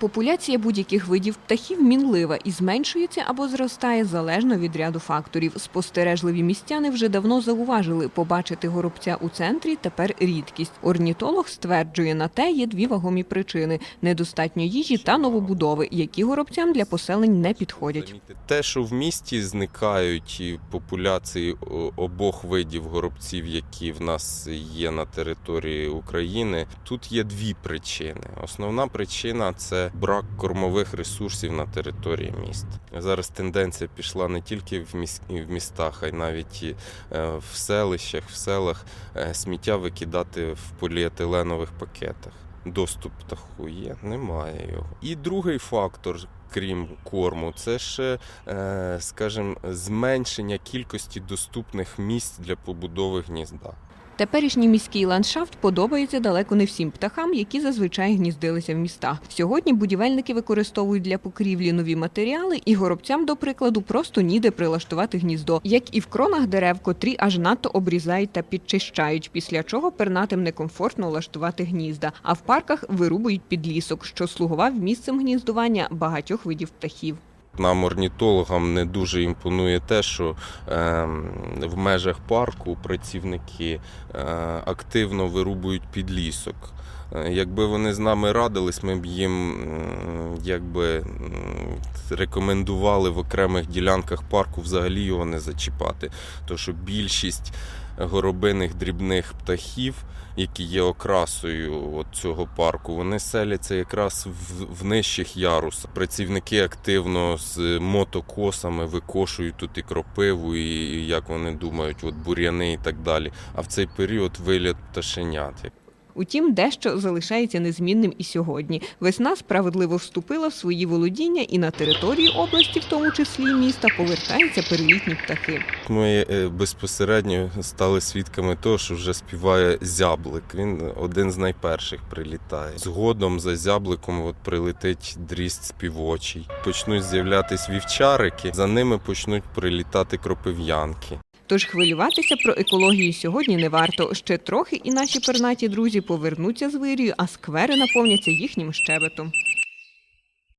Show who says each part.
Speaker 1: Популяція будь-яких видів птахів мінлива і зменшується або зростає залежно від ряду факторів. Спостережливі містяни вже давно зауважили, побачити горобця у центрі тепер рідкість. Орнітолог стверджує, на те є дві вагомі причини: недостатньо їжі та новобудови, які горобцям для поселень не підходять.
Speaker 2: Те, що в місті зникають популяції обох видів горобців, які в нас є на території України, тут є дві причини. Основна причина це брак кормових ресурсів на території міст. Зараз тенденція пішла не тільки в в містах, а й навіть е, в селищах, в селах е, сміття викидати в поліетиленових пакетах. Доступ птаху є, немає його. І другий фактор, крім корму, це ще, е, скажімо, зменшення кількості доступних місць для побудови гнізда.
Speaker 1: Теперішній міський ландшафт подобається далеко не всім птахам, які зазвичай гніздилися в містах. Сьогодні будівельники використовують для покрівлі нові матеріали, і горобцям, до прикладу, просто ніде прилаштувати гніздо, як і в кронах дерев, котрі аж надто обрізають та підчищають, після чого пернатим некомфортно влаштувати гнізда. А в парках вирубують підлісок, що слугував місцем гніздування багатьох видів птахів.
Speaker 2: Нам, орнітологам, не дуже імпонує те, що е, в межах парку працівники е, активно вирубують підлісок. Е, Якби вони з нами радились, ми б їм якби рекомендували в окремих ділянках парку взагалі його не зачіпати. Тому що більшість горобиних дрібних птахів, які є окрасою от цього парку, вони селяться якраз в, в нижчих ярусах. Працівники активно з мотокосами викошують тут і кропиву, і як вони думають, от бур'яни і так далі. А в цей період виліт пташенят.
Speaker 1: Утім, дещо залишається незмінним і сьогодні. Весна справедливо вступила в свої володіння, і на території області, в тому числі міста, повертаються перелітні птахи.
Speaker 2: Ми е, безпосередньо стали свідками того, що вже співає зяблик. Він один з найперших прилітає. Згодом за зябликом от прилетить дріст співочий. Почнуть з'являтись вівчарики, за ними почнуть прилітати кропив'янки.
Speaker 1: Тож хвилюватися про екологію сьогодні не варто. Ще трохи і наші пернаті друзі повернуться з вирію, а сквери наповняться їхнім щебетом.